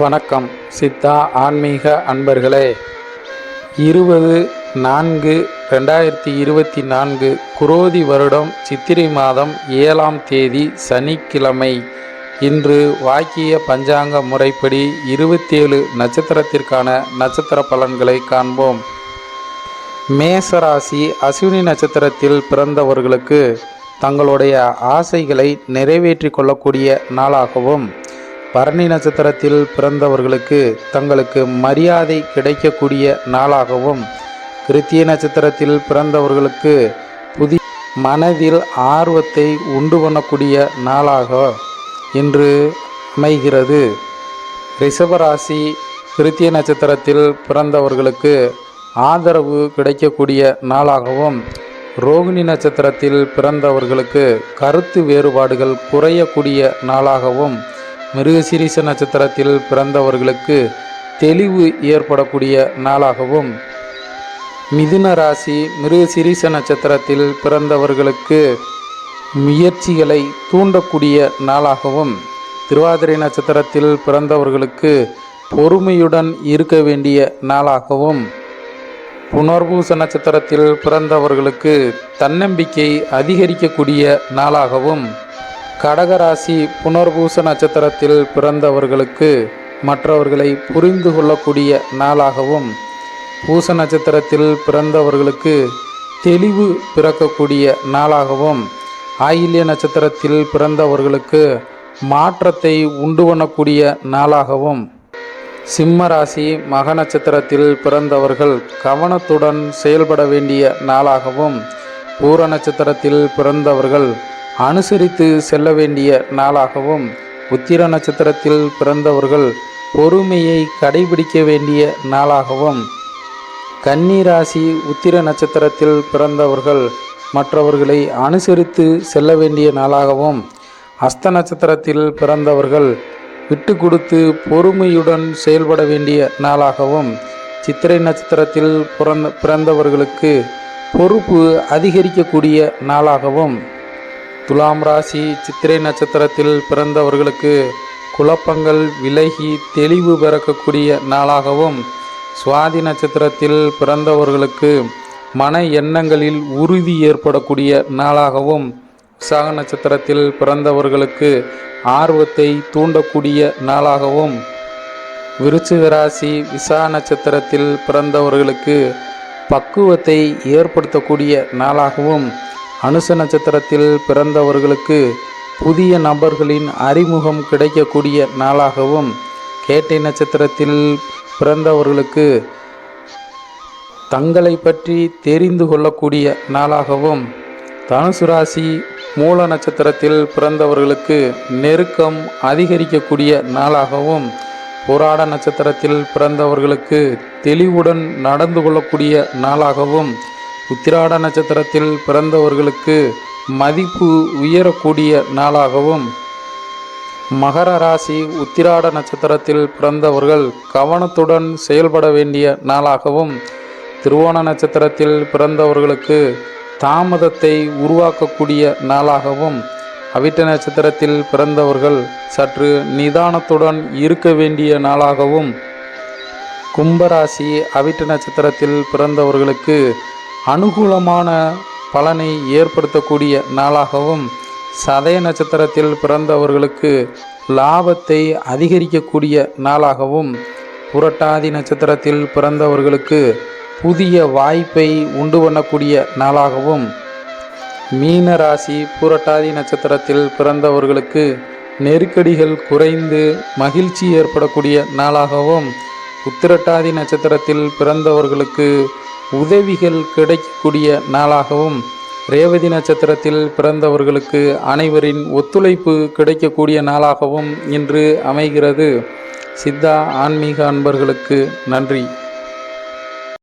வணக்கம் சித்தா ஆன்மீக அன்பர்களே. இருபது நான்கு ரெண்டாயிரத்தி இருபத்தி நான்கு குரோதி வருடம் சித்திரை மாதம் ஏழாம் தேதி சனிக்கிழமை. இன்று வாக்கிய பஞ்சாங்க முறைப்படி இருபத்தேழு நட்சத்திரத்திற்கான நட்சத்திர பலன்களை காண்போம். மேசராசி அஸ்வினி நட்சத்திரத்தில் பிறந்தவர்களுக்கு தங்களுடைய ஆசைகளை நிறைவேற்றி கொள்ளக்கூடிய நாளாகவும் பரணி நட்சத்திரத்தில் பிறந்தவர்களுக்கு தங்களுக்கு மரியாதை கிடைக்கக்கூடிய நாளாகவும் கிருத்திய நட்சத்திரத்தில் பிறந்தவர்களுக்கு புதிய மனதில் ஆர்வத்தை உண்டு பண்ணக்கூடிய நாளாக இன்று அமைகிறது. ரிஷபராசி கிருத்திய நட்சத்திரத்தில் பிறந்தவர்களுக்கு ஆதரவு கிடைக்கக்கூடிய நாளாகவும் ரோகிணி நட்சத்திரத்தில் பிறந்தவர்களுக்கு கருத்து வேறுபாடுகள் குறையக்கூடிய நாளாகவும் மிருகசிரீச நட்சத்திரத்தில் பிறந்தவர்களுக்கு தெளிவு ஏற்படக்கூடிய நாளாகவும் மிதுன ராசி மிருகசிரீச நட்சத்திரத்தில் பிறந்தவர்களுக்கு முயற்சிகளை தூண்டக்கூடிய நாளாகவும் திருவாதிரை நட்சத்திரத்தில் பிறந்தவர்களுக்கு பொறுமையுடன் இருக்க வேண்டிய நாளாகவும் புனர்பூச நட்சத்திரத்தில் பிறந்தவர்களுக்கு தன்னம்பிக்கை அதிகரிக்கக்கூடிய நாளாகவும் கடகராசி புனர்பூச நட்சத்திரத்தில் பிறந்தவர்களுக்கு மற்றவர்களை புரிந்து கொள்ளக்கூடிய நாளாகவும் பூச நட்சத்திரத்தில் பிறந்தவர்களுக்கு தெளிவு பிறக்கக்கூடிய நாளாகவும் ஆயில்ய நட்சத்திரத்தில் பிறந்தவர்களுக்கு மாற்றத்தை உண்டு பண்ணக்கூடிய நாளாகவும் சிம்ம ராசி மக நட்சத்திரத்தில் பிறந்தவர்கள் கவனத்துடன் செயல்பட வேண்டிய நாளாகவும் பூர நட்சத்திரத்தில் பிறந்தவர்கள் அனுசரித்து செல்ல வேண்டிய நாளாகவும் உத்திர நட்சத்திரத்தில் பிறந்தவர்கள் பொறுமையை கடைபிடிக்க வேண்டிய நாளாகவும் கன்னிராசி உத்திர நட்சத்திரத்தில் பிறந்தவர்கள் மற்றவர்களை அனுசரித்து செல்ல வேண்டிய நாளாகவும் அஸ்த நட்சத்திரத்தில் பிறந்தவர்கள் விட்டு கொடுத்து பொறுமையுடன் செயல்பட வேண்டிய நாளாகவும் சித்திரை நட்சத்திரத்தில் பிறந்த பிறந்தவர்களுக்கு பொறுப்பு அதிகரிக்கக்கூடிய நாளாகவும் துலாம் ராசி சித்திரை நட்சத்திரத்தில் பிறந்தவர்களுக்கு குழப்பங்கள் விலகி தெளிவு பிறக்கக்கூடிய நாளாகவும் சுவாதி நட்சத்திரத்தில் பிறந்தவர்களுக்கு மன எண்ணங்களில் உறுதி ஏற்படக்கூடிய நாளாகவும் விசாக நட்சத்திரத்தில் பிறந்தவர்களுக்கு ஆர்வத்தை தூண்டக்கூடிய நாளாகவும் விருச்சிக ராசி விசா நட்சத்திரத்தில் பிறந்தவர்களுக்கு பக்குவத்தை ஏற்படுத்தக்கூடிய நாளாகவும் அனுச நட்சத்திரத்தில் பிறந்தவர்களுக்கு புதிய நபர்களின் அறிமுகம் கிடைக்கக்கூடிய நாளாகவும் கேட்டை நட்சத்திரத்தில் பிறந்தவர்களுக்கு தங்களை பற்றி தெரிந்து கொள்ளக்கூடிய நாளாகவும் தனுசு ராசி மூல நட்சத்திரத்தில் பிறந்தவர்களுக்கு நெருக்கம் அதிகரிக்கக்கூடிய நாளாகவும் போராட நட்சத்திரத்தில் பிறந்தவர்களுக்கு தெளிவுடன் நடந்து கொள்ளக்கூடிய நாளாகவும் உத்திராட நட்சத்திரத்தில் பிறந்தவர்களுக்கு மதிப்பு உயரக்கூடிய நாளாகவும் மகர ராசி உத்திராட நட்சத்திரத்தில் பிறந்தவர்கள் கவனத்துடன் செயல்பட வேண்டிய நாளாகவும் திருவோண நட்சத்திரத்தில் பிறந்தவர்களுக்கு தாமதத்தை உருவாக்கக்கூடிய நாளாகவும் அவிட்ட நட்சத்திரத்தில் பிறந்தவர்கள் சற்று நிதானத்துடன் இருக்க வேண்டிய நாளாகவும் கும்பராசி அவிட்ட நட்சத்திரத்தில் பிறந்தவர்களுக்கு அனுகூலமான பலனை ஏற்படுத்தக்கூடிய நாளாகவும் சதய நட்சத்திரத்தில் பிறந்தவர்களுக்கு லாபத்தை அதிகரிக்கக்கூடிய நாளாகவும் புரட்டாதி நட்சத்திரத்தில் பிறந்தவர்களுக்கு புதிய வாய்ப்பை உண்டு பண்ணக்கூடிய நாளாகவும் மீன ராசி நட்சத்திரத்தில் பிறந்தவர்களுக்கு நெருக்கடிகள் குறைந்து மகிழ்ச்சி ஏற்படக்கூடிய நாளாகவும் உத்திரட்டாதி நட்சத்திரத்தில் பிறந்தவர்களுக்கு உதவிகள் கிடைக்கக்கூடிய நாளாகவும் ரேவதி நட்சத்திரத்தில் பிறந்தவர்களுக்கு அனைவரின் ஒத்துழைப்பு கிடைக்கக்கூடிய நாளாகவும் இன்று அமைகிறது. சித்தா ஆன்மீக அன்பர்களுக்கு நன்றி.